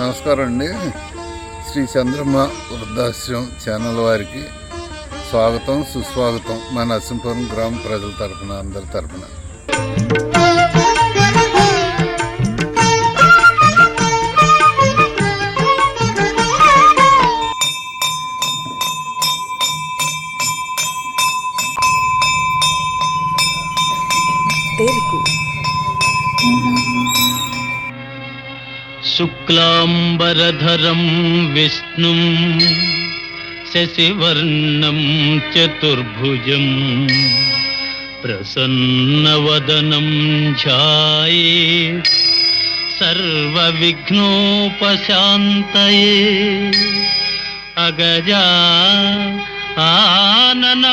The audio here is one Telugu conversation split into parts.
నమస్కారం అండి. శ్రీ చంద్రమ్మ వృద్ధాశ్రమం ఛానల్ వారికి స్వాగతం సుస్వాగతం మా నరసింహపురం గ్రామ ప్రజల తరపున అందరి తరఫున शुक्लाम्बरधरं विष्णुं प्रसन्न वदनम प्रसन्नवदनं सर्विघ्नोपात सर्वविघ्नोपशान्तये अगजा गजानन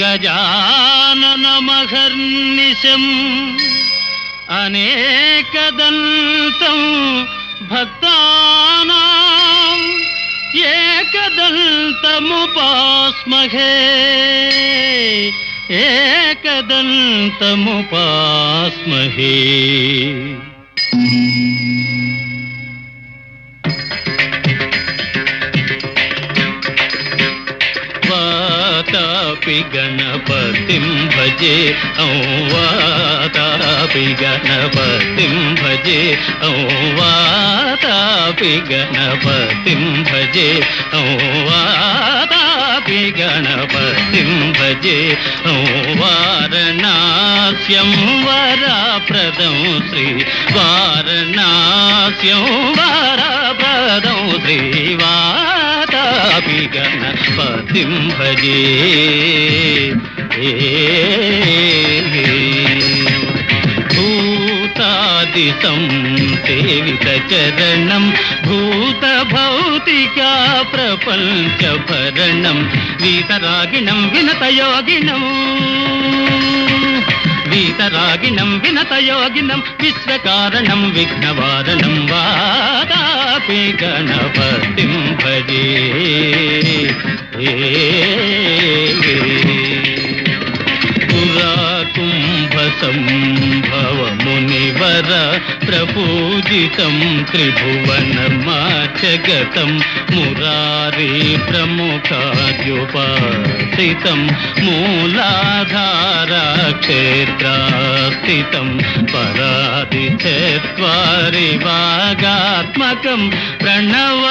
गजाननमघर्निशम् अनेकदन्तं भक्तानाम् एकदन्तमुपास्महे एकदन्तमुपास्महे ఏకదంతముపాస్మహే గణపతిం భజే ఔ వాతాపి గణపతిం భజే ఔ వాతాపి గణపతిం భజే ఔ వాతాపి గణపతిం భజే ఔ వారణాస్యం వరప్రదం శ్రీ వారణాస్యం వరప్రదం శ్రీ వార గణపతిం భజే భూతాదితం సేవిత చరణం భూత భౌతికా ప్రపంచ భరణం వీతరాగిణం వినతయోగిణం. వీతరాగిణం వినతయోగినం విశ్వకారణం విఘ్నవారణం వాదాపి గణపతిం భజే పురా కుంభ సంభవ మునివర ప్రపూజితం త్రిభువనమాచగతం మురారీ ప్రముఖాద్యుపాసితం మూలాధార క్షేత్రాస్థితం పరాది చత్వారి వాగాత్మకం ప్రణవ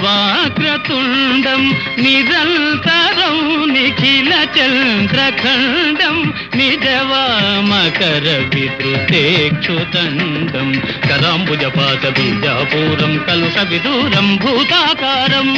వాగ్రతుండం నిరంతరం నిఖిల చంద్రఖండం నిజవామకర విద్రుతేక్షుదండం కరాంబుజపాత బీజాపూరం కలుష విదూరం భూతాకారం.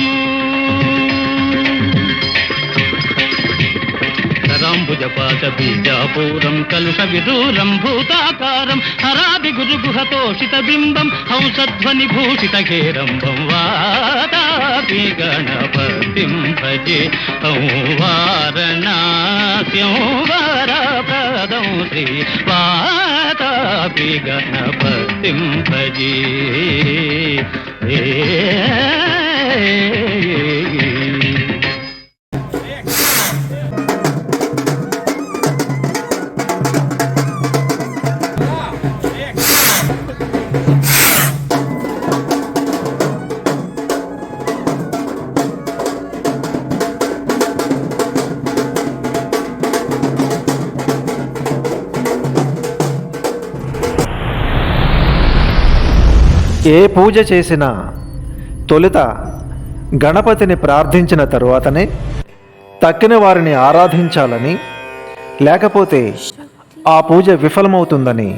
కరాంబుజపాత బీజాపూరం కలుష విదూరం భూతాకారం హరాది గురు గుహతోషిత బింబం హంసధ్వని భూషిత హేరంబం వాదాపి గణపతిం భజే ఔ వారణాస్యం వరప్రదం శ్రీ వాతాపి గణపతిం భజే ఏ ఏ పూజ చేసినా తొలుత గణపతిని ప్రార్థించిన తరువాతనే తక్కిన వారిని ఆరాధించాలని లేకపోతే ఆ పూజ విఫలమవుతుందని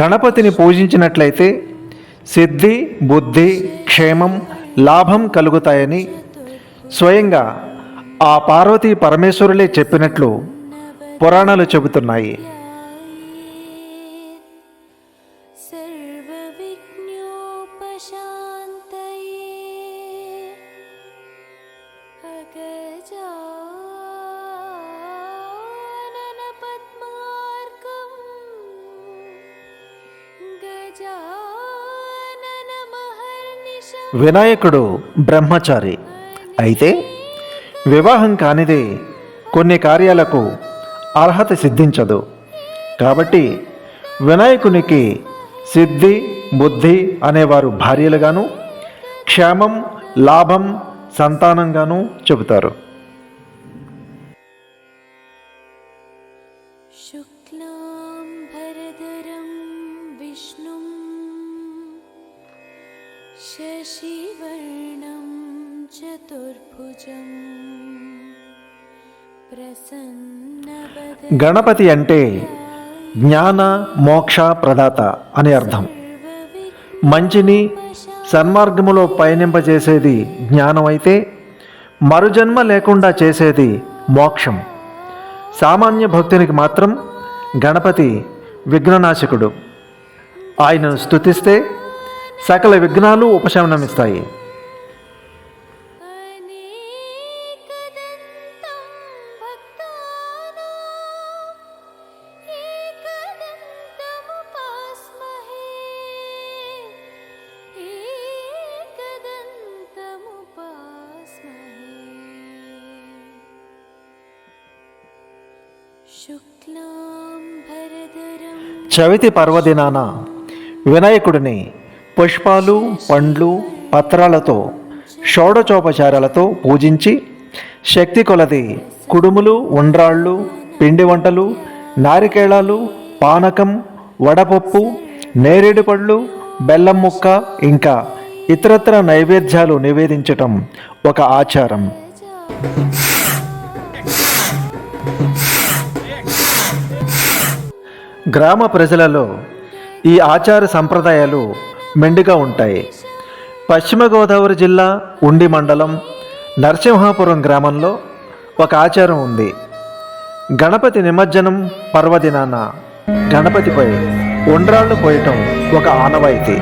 గణపతిని పూజించినట్లయితే సిద్ధి బుద్ధి క్షేమం లాభం కలుగుతాయని స్వయంగా ఆ పార్వతీ పరమేశ్వరులే చెప్పినట్లు పురాణాలు చెబుతున్నాయి. వినాయకుడు బ్రహ్మచారి. అయితే వివాహం కానిదే కొన్ని కార్యాలకు అర్హత సిద్ధించదు. కాబట్టి వినాయకునికి సిద్ధి బుద్ధి అనేవారు భార్యలుగాను క్షేమం లాభం సంతానంగాను చెబుతారు. గణపతి అంటే జ్ఞాన మోక్ష ప్రదాత అని అర్థం. మంచిని సన్మార్గములో పయనింపజేసేది జ్ఞానం అయితే మరుజన్మ లేకుండా చేసేది మోక్షం. సామాన్య భక్తునికి మాత్రం గణపతి విఘ్ననాశకుడు. ఆయనను స్తుతిస్తే సకల విఘ్నాలు ఉపశమనమిస్తాయి. చవితి పర్వదినాన వినాయకుడిని పుష్పాలు పండ్లు పత్రాలతో షోడచోపచారాలతో పూజించి శక్తి కొలది కుడుములు ఉండ్రాళ్ళు పిండి వంటలు నారికేళాలు పానకం వడపప్పు నేరేడు పళ్ళు బెల్లం ముక్క ఇంకా ఇతరత్ర నైవేద్యాలు నివేదించటం ఒక ఆచారం. గ్రామ ప్రజలలో ఈ ఆచార సంప్రదాయాలు మెండుగా ఉంటాయి. పశ్చిమ గోదావరి జిల్లా ఉండి మండలం నరసింహాపురం గ్రామంలో ఒక ఆచారం ఉంది. గణపతి నిమజ్జనం పర్వదినాన గణపతిపై ఉండ్రాళ్ళు పోయటం ఒక ఆనవాయితీ.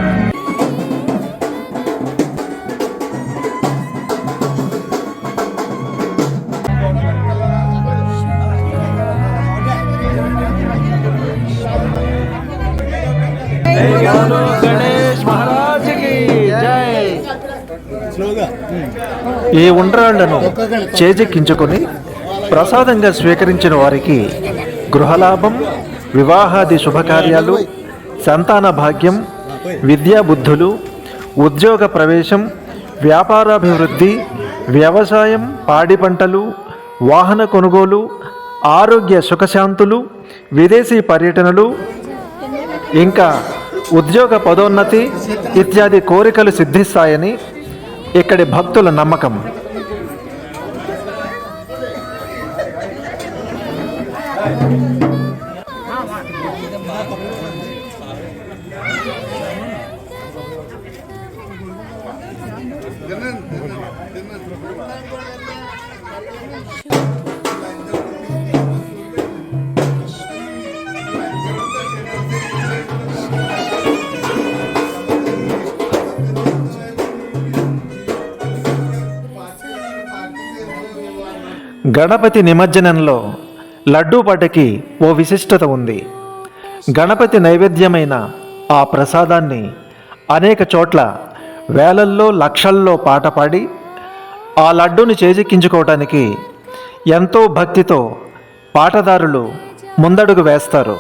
ఈ ఉండ్రాళ్ళను చేజెక్కించుకొని ప్రసాదంగా స్వీకరించిన వారికి గృహలాభం వివాహాది శుభకార్యాలు సంతాన భాగ్యం విద్యాబుద్ధులు ఉద్యోగ ప్రవేశం వ్యాపారాభివృద్ధి వ్యవసాయం పాడి పంటలు వాహన కొనుగోలు ఆరోగ్య సుఖశాంతులు విదేశీ పర్యటనలు ఇంకా ఉద్యోగ పదోన్నతి ఇత్యాది కోరికలు సిద్ధిస్తాయని ఇక్కడి భక్తుల నమ్మకం. గణపతి నిమజ్జనంలో లడ్డూ పాటకి ఓ విశిష్టత ఉంది. గణపతి నైవేద్యమైన ఆ ప్రసాదాన్ని అనేక చోట్ల వేలల్లో లక్షల్లో పాట పాడి ఆ లడ్డూని చేజిక్కించుకోవటానికి ఎంతో భక్తితో పాటదారులు ముందడుగు వేస్తారు.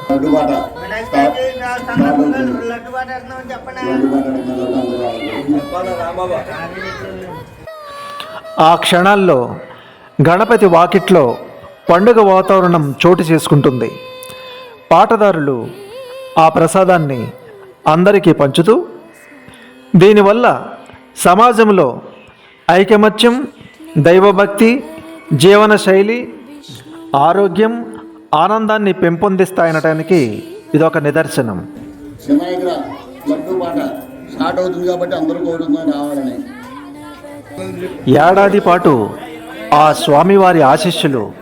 ఆ క్షణాల్లో గణపతి వాకిట్లో పండుగ వాతావరణం చోటు చేసుకుంటుంది. పాటదారులు ఆ ప్రసాదాన్ని అందరికీ పంచుతూ దీనివల్ల సమాజంలో ఐకమత్యం దైవభక్తి జీవన శైలి ఆరోగ్యం ఆనందాన్ని పెంపొందిస్తాయనటానికి ఇదొక నిదర్శనం. వినాయకుల లడ్డు పాట స్టార్ట్ అవుతుంది కాబట్టి అందరూ కోరుతున్నారు రావాలని. ఏడాది పాటు ఆ స్వామివారి ఆశీస్సులు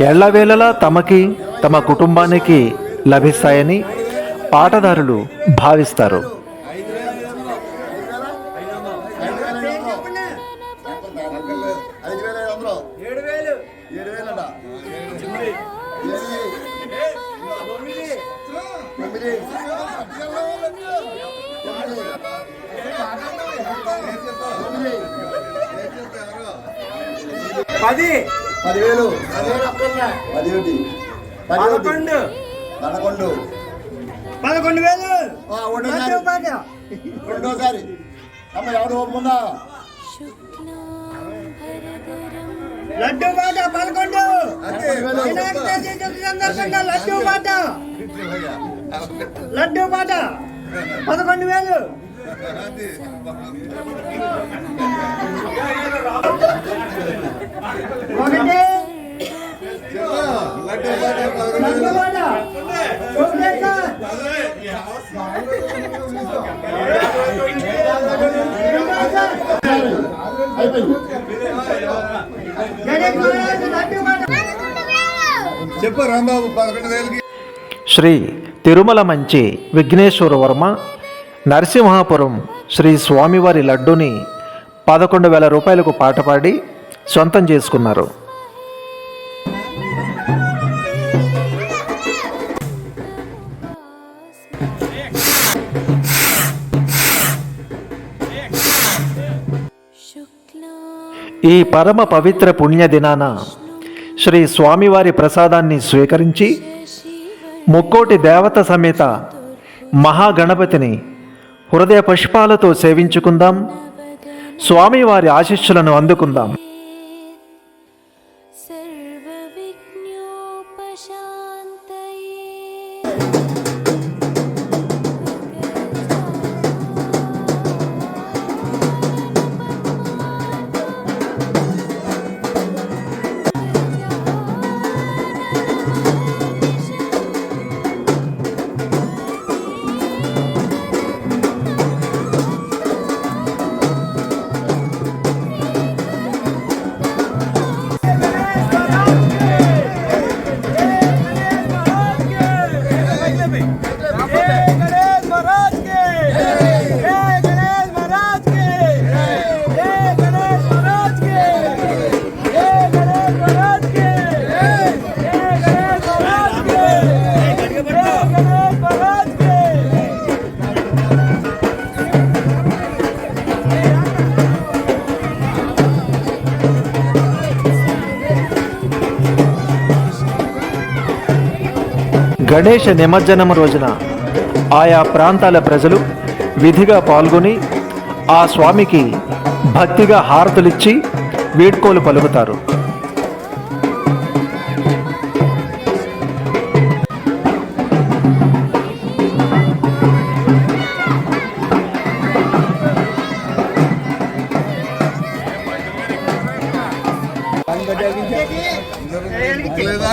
ఎల్లవేళలా తమకి తమ కుటుంబానికి లభిస్తాయని పాటదారులు భావిస్తారు. పది. పదివేలు. పదివేటి. పదకొండు. పదకొండు. పదకొండు వేలు. రెండోసారి. అమ్మ ఎవరు ఒప్పుకుందా? లడ్డు బాట పదకొండు వినాయక చవితి సందర్భంగా లడ్డు బాట లడ్డు బాట పదకొండు వేలు. ఒకటి చెప్పు రాంబాబు పదకొండు వేలకి. శ్రీ తిరుమల మంచి విఘ్నేశ్వర వర్మ నరసింహాపురం శ్రీ స్వామివారి లడ్డుని పదకొండు వేల రూపాయలకు పాట పాడి సొంతం చేసుకున్నారు. ఈ పరమ పవిత్ర పుణ్య దినాన శ్రీ స్వామివారి ప్రసాదాన్ని స్వీకరించి ముక్కోటి దేవత సమేత మహాగణపతిని హృదయ పుష్పాలతో సేవించుకుందాం. స్వామివారి ఆశీస్సులను అందుకుందాం. గణేష నిమజ్జనం రోజున ఆయా ప్రాంతాల ప్రజలు విధిగా పాల్గొని ఆ స్వామికి భక్తిగా హారతులిచ్చి వీడ్కోలు పలుకుతారు. లేదా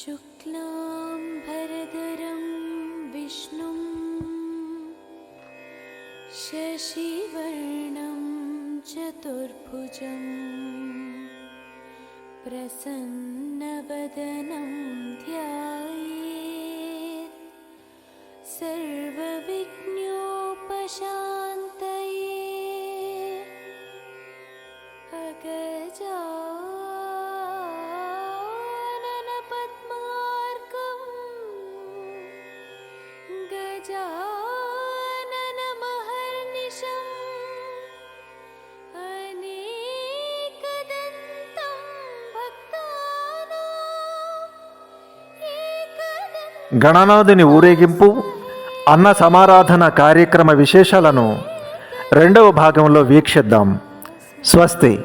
शुक्लाम्बरधरं विष्णुं शशिवर्णं चतुर्भुजं प्रसन्नवदनं గణనాథుని ఊరేగింపు అన్న సమారాధన కార్యక్రమ విశేషాలను రెండవ భాగంలో వీక్షిద్దాం. స్వస్తి.